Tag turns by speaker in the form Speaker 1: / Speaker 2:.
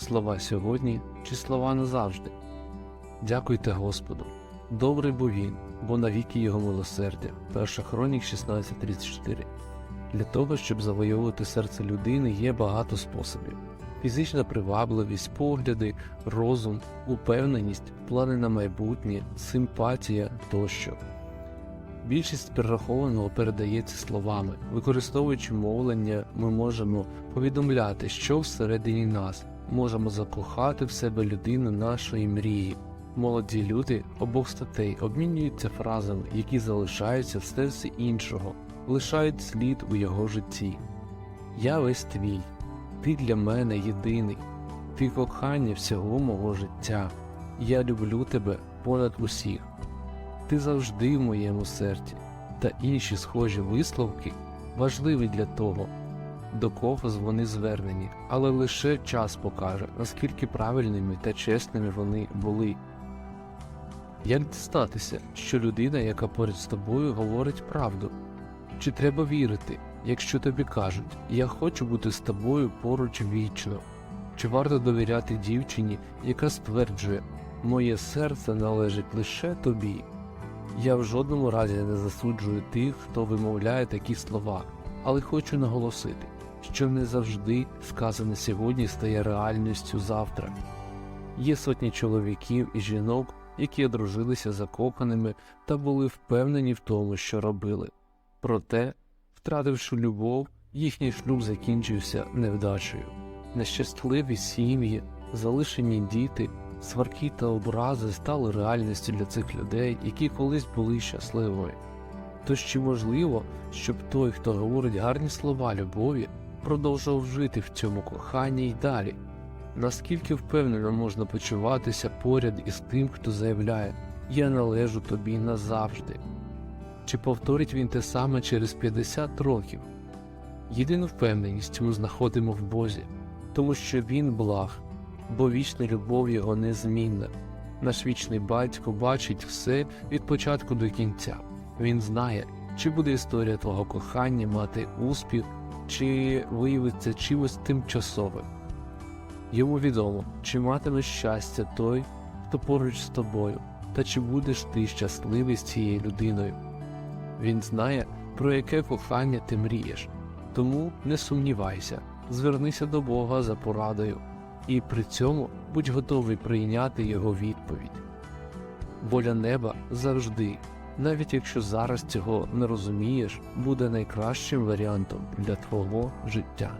Speaker 1: слова сьогодні чи слова назавжди. Дякуйте Господу. Добрий бо він, бо навіки його милосердя. Перша хронік 16.34. Для того, щоб завойовувати серце людини, є багато способів: фізична привабливість, погляди, розум, упевненість, плани на майбутнє, симпатія тощо. Більшість перерахованого передається словами. Використовуючи мовлення, ми можемо повідомляти, що всередині нас, можемо закохати в себе людину нашої мрії. Молоді люди обох статей обмінюються фразами, які залишаються в серці іншого, лишають слід у його житті. Я весь твій, ти для мене єдиний, ти кохання всього мого життя. Я люблю тебе понад усіх. Ти завжди в моєму серці, та інші схожі висловки важливі для того, до кого вони звернені, але лише час покаже, наскільки правильними та чесними вони були. Як дістатися, що людина, яка поряд з тобою, говорить правду? Чи треба вірити, якщо тобі кажуть Я хочу бути з тобою поруч вічно? Чи варто довіряти дівчині, яка стверджує Моє серце належить лише тобі? Я в жодному разі не засуджую тих, хто вимовляє такі слова, але хочу наголосити, що не завжди сказане сьогодні стає реальністю завтра. Є сотні чоловіків і жінок, які одружилися закоханими та були впевнені в тому, що робили. Проте, втративши любов, їхній шлюб закінчився невдачею. Нещасливі сім'ї, залишені діти, сварки та образи стали реальністю для цих людей, які колись були щасливими. Тож чи можливо, щоб той, хто говорить гарні слова любові, продовжував жити в цьому коханні й далі? Наскільки впевнено можна почуватися поряд із тим, хто заявляє Я належу тобі назавжди? Чи повторить він те саме через 50 років? Єдину впевненість ми знаходимо в Бозі, тому що Він благ, бо вічна любов його незмінна. Наш вічний батько бачить все від початку до кінця. Він знає, чи буде історія твого кохання мати успіх, чи виявиться чимось тимчасовим. Йому відомо, чи матиме щастя той, хто поруч з тобою, та чи будеш ти щасливий з цією людиною. Він знає, про яке кохання ти мрієш, тому не сумнівайся, звернися до Бога за порадою, і при цьому будь готовий прийняти його відповідь. Воля неба завжди, навіть якщо зараз цього не розумієш, буде найкращим варіантом для твого життя.